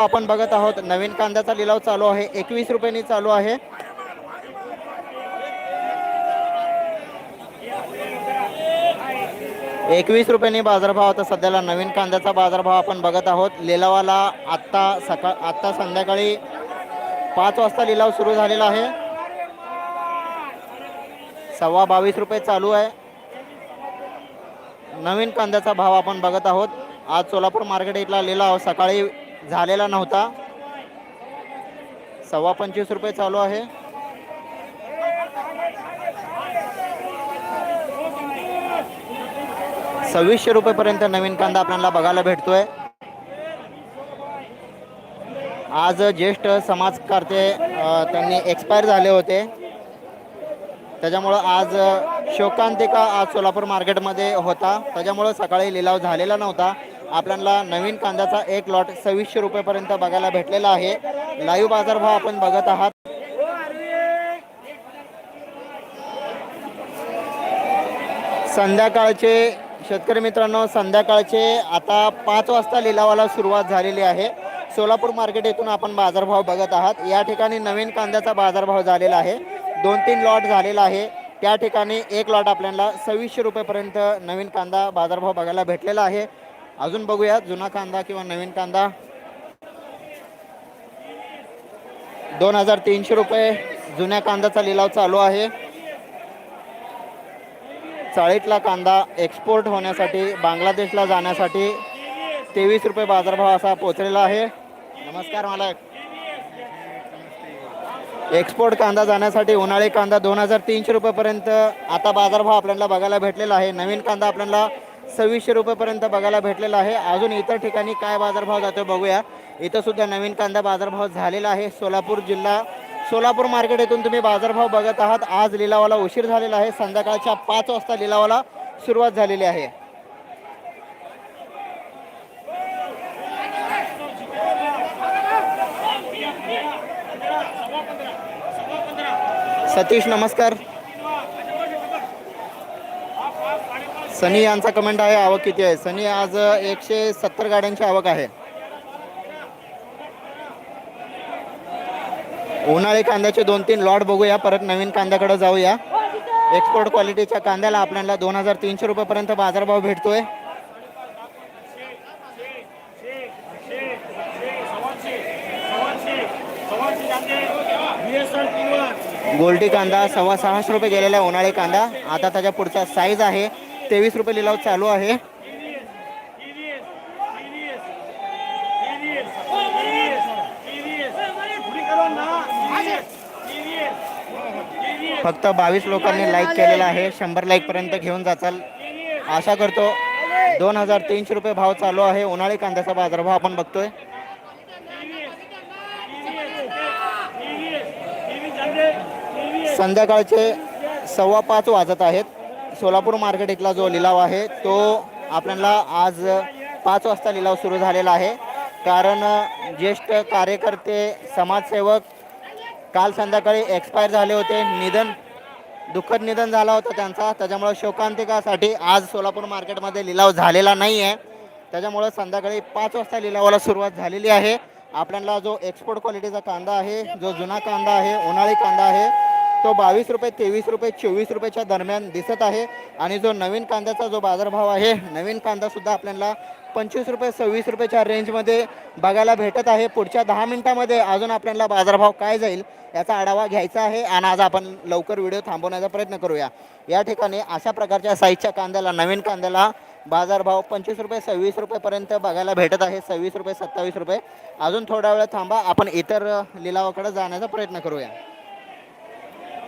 आपण बघत आहोत नवीन कांद्याचा लिलाव चालू आहे एकवीस रुपयांनी चालू आहे. एकवीस रुपयांनी बाजारभाव आता सध्याला नवीन कांद्याचा बाजारभाव आपण बघत आहोत. लिलावाला आत्ता सकाळ आत्ता संध्याकाळी पाच वाजता लिलाव सुरू झालेला आहे. सव्वा बावीस रुपये चालू आहे. नवीन कांद्याचा भाव आपण बघत आहोत. आज सोलापूर मार्केट इथला लिलाव सकाळी झालेला नव्हता. सव्वा पंचवीस रुपये चालू आहे. सव्वीसशे रुपयेपर्यंत नवीन कांदा आपल्याला बघायला भेटतोय. आज ज्येष्ठ समाजकर्ते त्यांनी एक्सपायर झाले होते. त्याच्यामुळं आज शोकांतिका आज सोलापूर मार्केटमध्ये होता. त्याच्यामुळं सकाळी लिलाव झालेला नव्हता. आपल्याला नवीन कांद्याचा एक लॉट सव्वीसशे रुपयेपर्यंत बघायला भेटलेला आहे. लाईव्ह बाजारभाव आपण बघत आहात. संध्याकाळचे शेतकरी मित्रांनो संध्याकाळचे आता पाच वाजता लिलावाला सुरुवात झालेली आहे. सोलापूर मार्केट येथून आपण बाजारभाव बघत आहात. या ठिकाणी नवीन कांद्याचा बाजारभाव झालेला आहे. दोन तीन लॉट झालेला आहे. त्या ठिकाणी एक लॉट आपल्याला सव्वीसशे रुपयेपर्यंत नवीन कांदा बाजारभाव बघायला भेटलेला आहे. अजून बघूया जुना कांदा किंवा नवीन कांदा. दोन हजार तीनशे रुपये जुन्या कांद्याचा लिलाव चालू आहे. चाळीतला कांदा एक्सपोर्ट होण्यासाठी बांगलादेशला जाण्यासाठी तेवीस रुपये बाजारभाव असा पोचलेला आहे. नमस्कार मालक. एक्सपोर्ट कांदा जाण्यासाठी उन्हाळी कांदा दोन हजार तीनशे रुपयेपर्यंत आता बाजारभाव आपल्याला बघायला भेटलेला आहे. नवीन कांदा आपल्याला सव्वीसशे रुपयेपर्यंत बघायला भेटलेला आहे. अजून इतर ठिकाणी काय बाजारभाव जातो बघूया. इथं सुद्धा नवीन कांदा बाजारभाव झालेला आहे. सोलापूर जिल्हा सोलापूर मार्केट येथून तुम्ही बाजारभाव बघत आहात. आज लिलावाला उशीर झालेला आहे. संध्याकाळच्या पाच वाजता लिलावाला सुरुवात झालेली आहे. सतीश नमस्कार. सनी यांचा कमेंट आहे आवक किती आहे? सनी आज एकशे सत्तर गाड्यांची आवक आहे. उन्हाळी कांद्याचे दोन तीन लॉट बघूया परत नवीन कांद्याकडे जाऊया. एक्सपोर्ट क्वालिटीच्या कांद्याला आपल्याला दोन हजार तीनशे रुपयेपर्यंत बाजारभाव भेटतोय. गोल्डी कांदा सव्वा सहाशे रुपये गेलेला आहे उन्हाळी कांदा. आता त्याच्या पुढचा साईज आहे. तेवीस रुपये लिलाव चालू आहे. फक्त बावीस लोकांनी लाईक केलेला आहे. शंभर लाईक पर्यंत घेऊन जाचाल. आशा करतो दोन हजार तीनशे रुपये भाव चालू आहे. उन्हाळी कांद्याचा बाजारभाव आपण बघतोय. संध्याकाळचे सव्वा पाच वाजत आहेत. सोलापूर मार्केट इथला जो लिलाव आहे तो आपल्याला आज पाच वाजता लिलाव सुरू झालेला आहे. कारण ज्येष्ठ कार्यकर्ते समाजसेवक काल संध्याकाळी एक्सपायर झाले होते. निधन दुःखद निधन झाला होता त्यांचा. त्याच्यामुळं शोकांतिकासाठी आज सोलापूर मार्केटमध्ये लिलाव झालेला नाही आहे त्याच्यामुळं संध्याकाळी पाच वाजता लिलावाला सुरुवात झालेली आहे. आपल्याला जो एक्सपोर्ट क्वालिटीचा कांदा आहे जो जुना कांदा आहे उन्हाळी कांदा आहे तो बावीस रुपये तेवीस रुपये चोवीस रुपयाच्या दरम्यान दिसत आहे. आणि जो नवीन कांद्याचा जो बाजारभाव आहे नवीन कांदासुद्धा आपल्याला पंचवीस रुपये सव्वीस रुपयाच्या रेंजमध्ये बघायला भेटत आहे. पुढच्या दहा मिनिटामध्ये अजून आपल्याला बाजारभाव काय जाईल याचा आढावा घ्यायचा आहे. आणि आज आपण लवकर व्हिडिओ थांबवण्याचा प्रयत्न करूया. या ठिकाणी अशा प्रकारच्या साईजच्या कांद्याला नवीन कांद्याला बाजारभाव पंचवीस रुपये सव्वीस रुपयेपर्यंत बघायला भेटत आहे. सव्वीस रुपये सत्तावीस रुपये. अजून थोडा वेळ थांबा. आपण इतर लिलावाकडे जाण्याचा प्रयत्न करूया.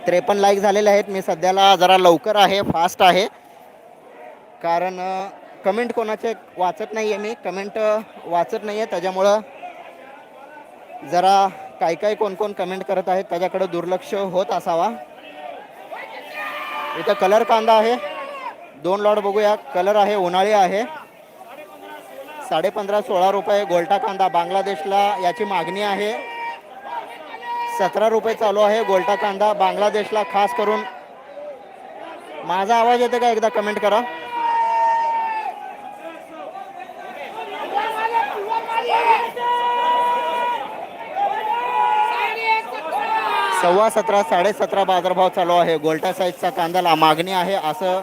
त्रेपन्न लाईक झालेले आहेत. मी सध्याला जरा लवकर आहे फास्ट आहे. कारण कमेंट कोणाचे वाचत नाही आहे मी कमेंट वाचत नाही आहे त्याच्यामुळं जरा काय काय कोण कोण कमेंट करत आहेत त्याच्याकडे दुर्लक्ष होत असावा. इथं कलर कांदा आहे. दोन लॉट बघूया. कलर आहे उन्हाळी आहे. साडेपंधरा सोळा रुपये गोल्टा कांदा. बांगलादेशला याची मागणी आहे. सतरा रुपये चालू आहे. गोलटा कांदा बांगलादेशला खास करून. माझा आवाज येते का? एकदा कमेंट करा. सव्वा सतरा साडेसतरा बाजारभाव चालू आहे. गोल्टा साईजचा कांद्याला मागणी आहे असं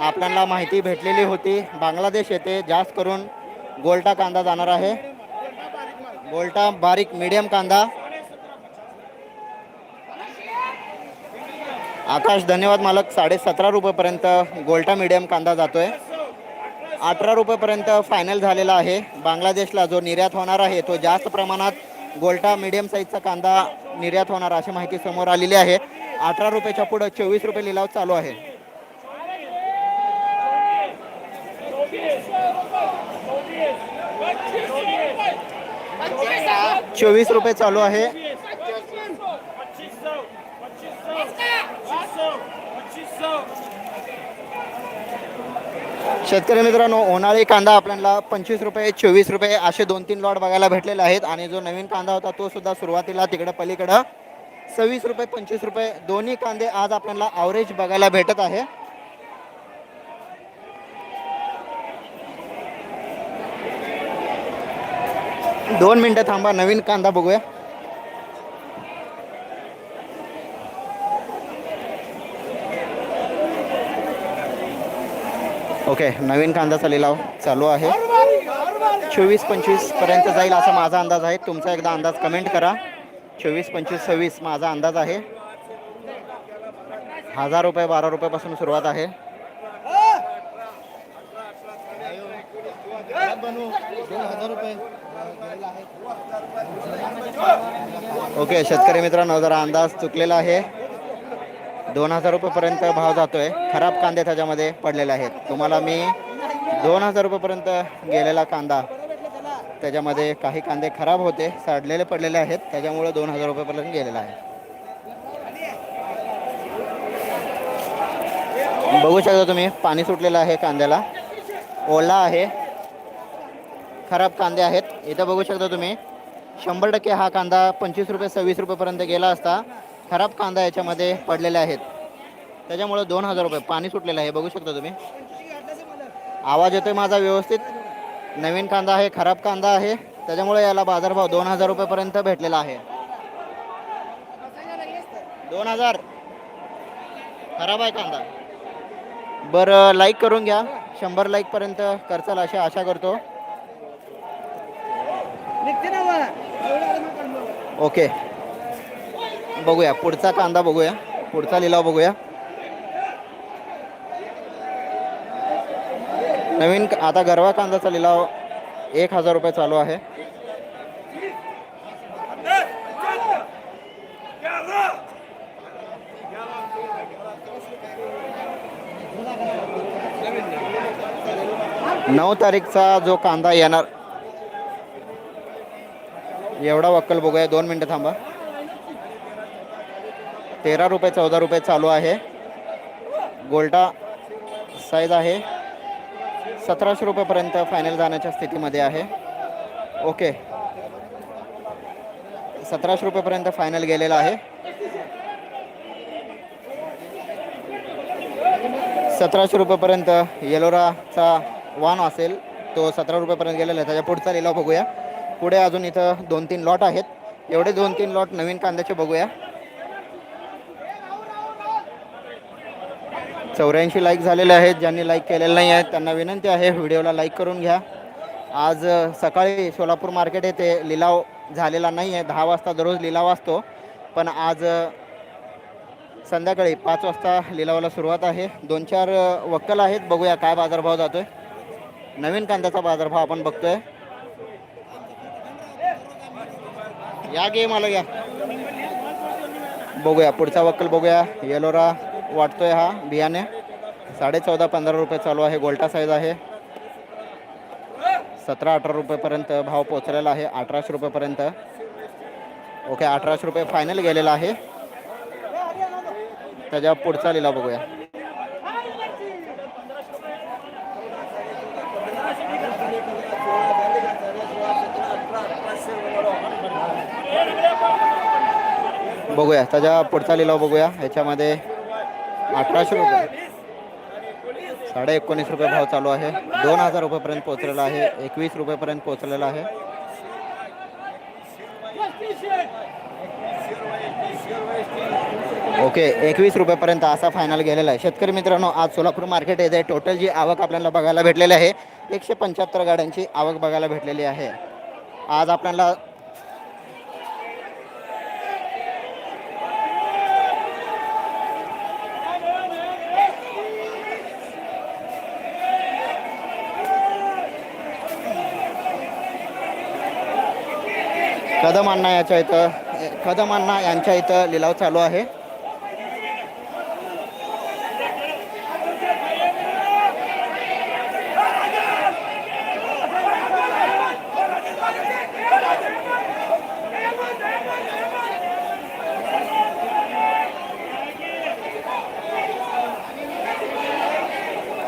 आपल्याला माहिती भेटलेली होती. बांगलादेश येथे जास्त करून गोल्टा कांदा जाणार आहे. गोल्टा बारीक मीडियम कांदा. आकाश धन्यवाद मालक. साडे सतरा रुपयेपर्यंत गोल्टा मीडियम कांदा जातोय. अठरा रुपयेपर्यंत फायनल झालेला आहे. बांगलादेशला जो निर्यात होणार आहे तो जास्त प्रमाणात गोल्टा मीडियम साईजचा कांदा निर्यात होणार अशी माहिती समोर आलेली आहे. अठरा रुपयाच्या पुढं चोवीस रुपये लिलाव चालू आहे. चोवीस रुपये चालू आहे. शेतकरी मित्रांनो उन्हाळी कांदा आपल्याला पंचवीस रुपये चोवीस रुपये असे दोन तीन लॉट बघायला भेटलेले आहेत. आणि जो नवीन कांदा होता तो सुद्धा सुरुवातीला तिकडं पलीकडं सव्वीस रुपये पंचवीस रुपये दोन्ही कांदे आज आपल्याला ॲव्हरेज बघायला भेटत आहे. दोन मिनटं थांबा नवीन कांदा बघूया. ओके नवीन कांद्याचा लिलाव चालू आहे. चोवीस पंचवीसपर्यंत जाईल असा माझा अंदाज आहे. तुमचा एकदा अंदाज कमेंट करा. चोवीस पंचवीस सव्वीस माझा अंदाज आहे. हजार रुपये बारा रुपयापासून सुरुवात आहे. ओके शेतकरी मित्रांनो जरा अंदाज चुकलेला आहे. दोन हजार रुपयेपर्यंत भाव जातोय. खराब कांदे त्याच्यामध्ये पडलेले आहेत. तुम्हाला मी दोन हजार रुपयेपर्यंत गेलेला कांदा त्याच्यामध्ये काही कांदे खराब होते सडलेले पडलेले आहेत. त्याच्यामुळे दोन हजार रुपयेपर्यंत गेलेला आहे. बघू शकता तुम्ही पाणी सुटलेलं आहे कांद्याला. ओला आहे. खराब कांदे आहेत. इथं बघू शकता तुम्ही शंभर टक्के हा कांदा पंचवीस रुपये सव्वीस रुपयेपर्यंत गेला असता. खराब कांदा याच्यामध्ये पडलेले आहेत. त्याच्यामुळे दोन हजार रुपये पाणी सुटलेलं आहे बघू शकता तुम्ही. आवाज येतोय माझा व्यवस्थित. नवीन कांदा आहे खराब कांदा आहे. त्याच्यामुळे याला बाजारभाव दोन हजार रुपयेपर्यंत भेटलेला आहे. दोन हजार. खराब आहे कांदा. बरं लाईक करून घ्या. शंभर लाईकपर्यंत करचाल अशी आशा करतो. ओके बघूया. पुढचा कांदा बघूया. पुढचा लिलाव बघूया. नवीन आता गरवा कांदाचा लिलाव एक हजार रुपये चालू आहे. नऊ तारीखचा जो कांदा येणार. एवढा वक्कल बघूया. दोन मिनटं थांबा. तेरा रुपये चौदा रुपये चालू आहे. गोल्टा साईज आहे. सतराशे रुपयेपर्यंत फायनल जाण्याच्या स्थितीमध्ये आहे. ओके सतराशे रुपयेपर्यंत फायनल गेलेला आहे. सतराशे रुपयेपर्यंत येलोराचा वान असेल तो सतरा रुपयेपर्यंत गेलेला आहे. त्याच्या पुढचा लिलाव बघूया. पुढे अजून इथं दोन तीन लॉट आहेत. एवढे दोन तीन लॉट नवीन कांद्याचे बघूया. चौऱ्याऐंशी लाईक झालेले आहेत. ज्यांनी लाईक केलेलं नाही आहेत त्यांना विनंती आहे व्हिडिओला लाईक करून घ्या. आज सकाळी सोलापूर मार्केट येथे लिलाव झालेला नाही आहे. दहा वाजता दररोज लिलाव असतो. पण आज संध्याकाळी पाच वाजता लिलावाला सुरुवात आहे. दोन चार वक्कल आहेत. बघूया काय बाजारभाव जातोय. नवीन कांद्याचा बाजारभाव आपण बघतोय. या गे मला या. बघूया. पुढचा वक्कल बघूया. येलोरा वाटतोय हा बियाणे. साडे चौदा पंधरा रुपये चालू आहे. गोल्टा साईज आहे. सतरा अठरा रुपयेपर्यंत भाव पोचलेला आहे. अठराशे रुपयेपर्यंत. ओके अठराशे रुपये फायनल गेलेला आहे. त्याच्या पुढचा लिलाव बघूया. बघूया त्याच्या पुढचा लिलाव बघूया. ह्याच्यामध्ये अठराशे रुपये. साडे एकोणीस रुपये भाव चालू आहे. दोन हजार रुपयेपर्यंत पोहोचलेला आहे. एकवीस रुपयेपर्यंत पोहोचलेला आहे. ओके एकवीस रुपयेपर्यंत असा फायनल गेलेला आहे. शेतकरी मित्रांनो आज सोलापूर मार्केट येथे टोटल जी आवक आपल्याला बघायला भेटलेली आहे एकशे पंच्याहत्तर गाड्यांची आवक बघायला भेटलेली आहे. आज आपल्याला कदम अण्णा याच्या इथं कदम अण्णा यांच्या इथं लिलाव चालू आहे.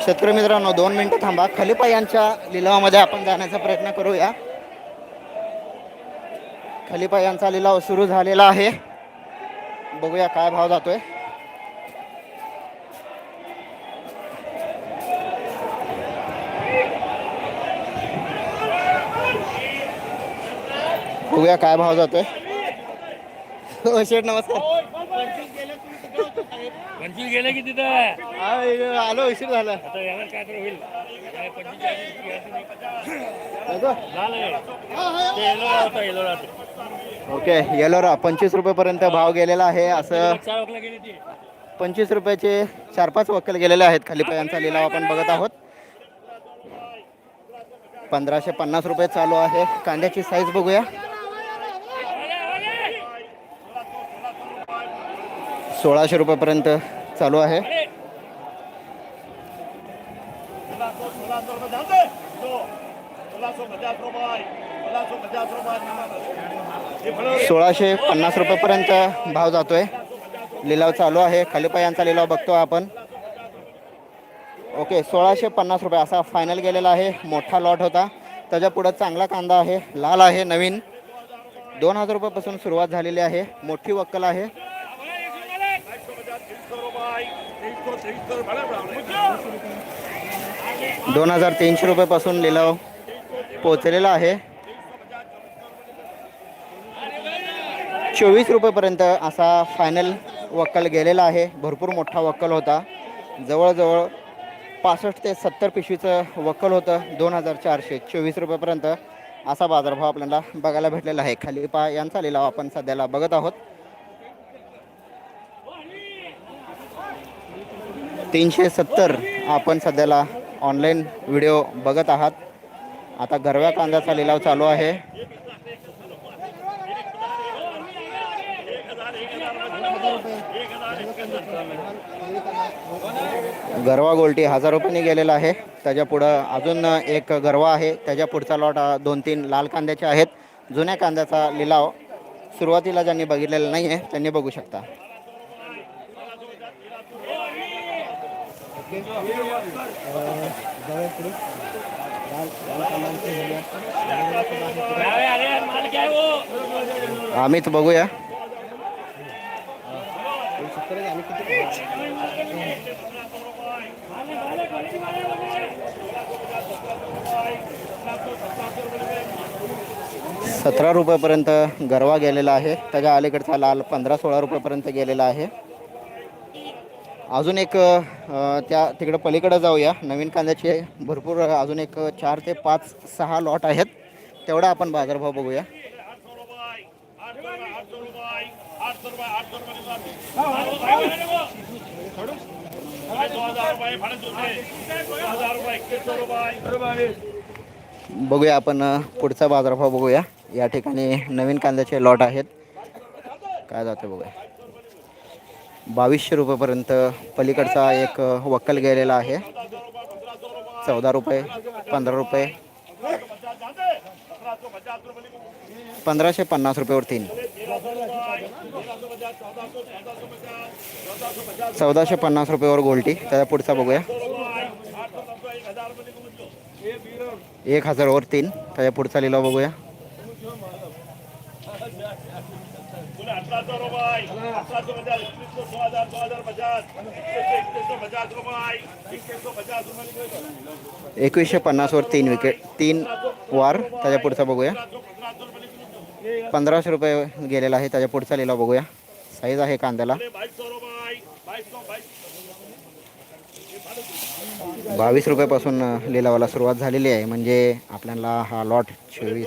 शेतकरी मित्रांनो दोन मिनिटं थांबा. खलिपा यांच्या लिलावामध्ये आपण जाण्याचा प्रयत्न करूया. खलिपा यांचा लिलाव सुरू झालेला आहे. बघूया काय भाव जातोय. बघूया काय भाव जातोय. हो शेठ नमस्कार. गेले की तिथं? आलो उशीर झाला. आता यावर काय तर होईल. ओके येलोरा पंचवीस रुपयेपर्यंत भाव गेलेला आहे. असं पंचवीस रुपयाचे चार पाच वक्कल गेलेले आहेत खाली यांचा लिलाव आपण बघत आहोत. पंधराशे पन्नास रुपये चालू आहे. कांद्याची साईज बघूया. सोळाशे रुपयेपर्यंत चालू आहे. सोळाशे पन्नास रुपयेपर्यंत भाव जातोय. लिलाव चालू आहे. खाली यांचा लिलाव बघतो आपण. ओके सोळाशे पन्नास रुपये. असा फायनल गेलेला आहे. मोठा लॉट होता. त्याच्या पुढं चांगला कांदा आहे. लाल आहे नवीन. दोन हजार रुपयापासून सुरुवात झालेली आहे. मोठी वक्कल आहे. दोन हजार तीनशे रुपयापासून लिलाव पोचलेला आहे. चोवीस रुपयेपर्यंत असा फायनल वक्कल गेलेला आहे. भरपूर मोठा वक्कल होता. जवळजवळ पासष्ट ते सत्तर पिशवीचं वक्कल होतं. दोन हजार चारशे चोवीस रुपयेपर्यंत असा बाजारभाव आपल्याला बघायला भेटलेला आहे. खाली पा यांचा लिलाव आपण सध्याला बघत आहोत. तीनशे सत्तर आपण सध्याला ऑनलाईन व्हिडिओ बघत आहात. आता गरव्या कांद्याचा लिलाव चालू आहे. गरवा गोल्टी हजार रुपयांनी गेलेला आहे. त्याच्या पुढं अजून एक गरवा आहे. त्याच्या पुढचा लॉट दोन तीन लाल कांद्याचे आहेत. जुन्या कांद्याचा लिलाव सुरुवातीला ज्यांनी बघितलेला नाही आहे त्यांनी बघू शकता अरे अरे माल काय हो अमित बघूया. सतरा रुपयापर्यंत गरवा गेलेला आहे. त्याच्या अलीकडचा लाल पंधरा सोळा रुपयापर्यंत गेलेला आहे. अजून एक त्या तिकडं पलीकडं जाऊया. नवीन कांद्याचे भरपूर अजून एक चार ते पाच सहा लॉट आहेत. तेवढा आपण बाजारभाव बघूया. बघूया आपण पुढचा बाजारभाव बघूया. या ठिकाणी नवीन कांद्याचे लॉट आहेत. काय जाते बघूया. बावीसशे रुपयेपर्यंत पलीकडचा एक वक्कल गेलेला आहे. चौदा रुपये पंधरा रुपये पंधराशे पन्नास रुपयेवर तीन चौदाशे पन्नास रुपयावर गोल्टी. त्याच्या पुढचा बघूया. एक हजारवर तीन त्याच्या पुढचा लिलाव बघूया. रुपये. अठराशे पचास एकवीसशे दो हजार दो हजार पचास. एकवीसशे एकवीसशे पचास रुपये. एकवीसशे पचास रुपये एकवीसशे पन्नासवर तीन विकेट तीन वार त्याच्या पुढचा बघूया. पंधराशे रुपये गेलेला आहे त्याच्या पुढचा लिलाव बघूया. साईज आहे कांद्याला. सौ सौ बावीस रुपयापासून लिलावाला सुरुवात झालेली आहे. म्हणजे आपल्याला हा लॉट चोवीस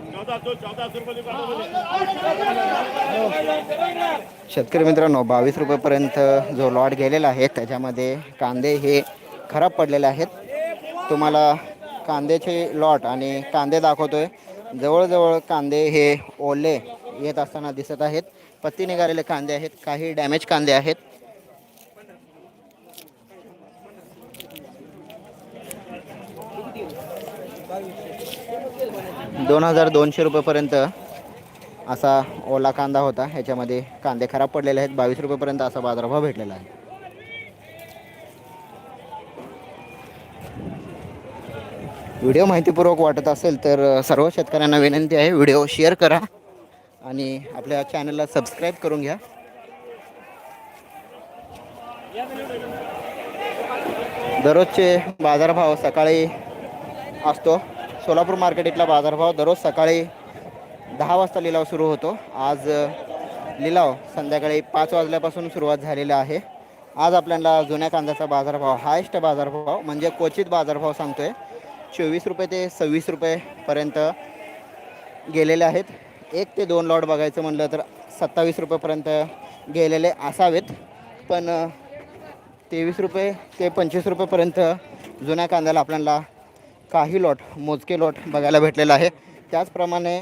शेतकरी मित्रांनो बावीस रुपयेपर्यंत जो लॉट गेलेला आहे त्याच्यामध्ये कांदे हे खराब पडलेले आहेत. तुम्हाला कांद्याचे लॉट आणि कांदे दाखवतोय. जवळजवळ कांदे हे ओले येत असताना दिसत आहेत. पत्ती निघालेले कांदे आहेत काही डॅमेज कांदे आहेत. दोन हजार दोनशे रुपयेपर्यंत असा ओला कांदा होता. ह्याच्यामध्ये कांदे खराब पडलेले आहेत. बावीस रुपयेपर्यंत असा बाजारभाव भेटलेला आहे. व्हिडिओ माहितीपूर्वक वाटत असेल तर सर्व शेतकऱ्यांना विनंती आहे व्हिडिओ शेअर करा आणि आपल्या चॅनलला सबस्क्राईब करून घ्या. दररोजचे बाजारभाव सकाळी असतो. सोलापूर मार्केट इथला बाजारभाव दररोज सकाळी दहा वाजता लिलाव सुरू होतो. आज लिलाव संध्याकाळी पाच वाजल्यापासून सुरुवात झालेला आहे. आज आपल्याला जुन्या कांद्याचा बाजारभाव हायस्ट बाजारभाव म्हणजे क्वचित बाजारभाव सांगतोय चोवीस रुपये ते सव्वीस रुपयेपर्यंत गेलेले आहेत. एक ते दोन लॉट बघायचं म्हणलं तर सत्तावीस रुपयेपर्यंत गेलेले असावेत. पण तेवीस रुपये ते पंचवीस रुपयेपर्यंत जुन्या कांद्याला आपल्याला काही लॉट मोजके लॉट बघायला भेटलेला आहे. त्याचप्रमाणे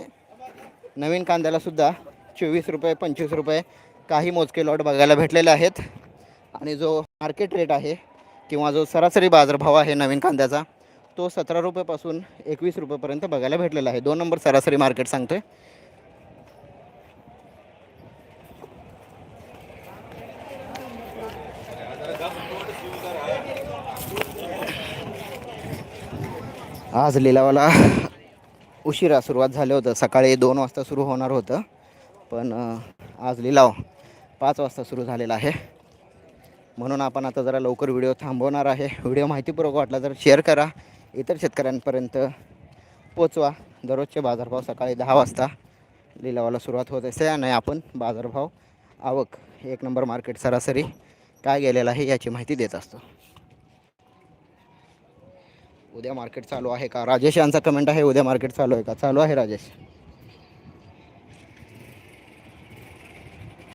नवीन कांद्यालासुद्धा चोवीस रुपये पंचवीस रुपये काही मोजके लॉट बघायला भेटलेले आहेत. आणि जो मार्केट रेट आहे किंवा जो सरासरी बाजारभाव आहे नवीन कांद्याचा तो सतरा रुपयेपासून एकवीस रुपयेपर्यंत बघायला भेटलेला आहे. दोन नंबर सरासरी मार्केट सांगतो आहे आज लिलावाला उशिरा सुरुवात झालं होतं. सकाळी दोन वाजता सुरू होणार होतं. पण आज लिलाव पाच वाजता सुरू झालेला आहे. म्हणून आपण आता जरा लवकर व्हिडिओ थांबवणार आहे. व्हिडिओ माहितीपूर्वक वाटला तर शेअर करा. इतर शेतकऱ्यांपर्यंत पोचवा. दररोजचे बाजारभाव सकाळी दहा वाजता लिलावाला सुरुवात होत असते आणि आपण बाजारभाव आवक एक नंबर मार्केट सरासरी काय गेलेलं आहे याची माहिती देत असतो. उद्या मार्केट चालू आहे का? राजेश यांचा कमेंट आहे उद्या मार्केट चालू आहे का? चालू आहे राजेश.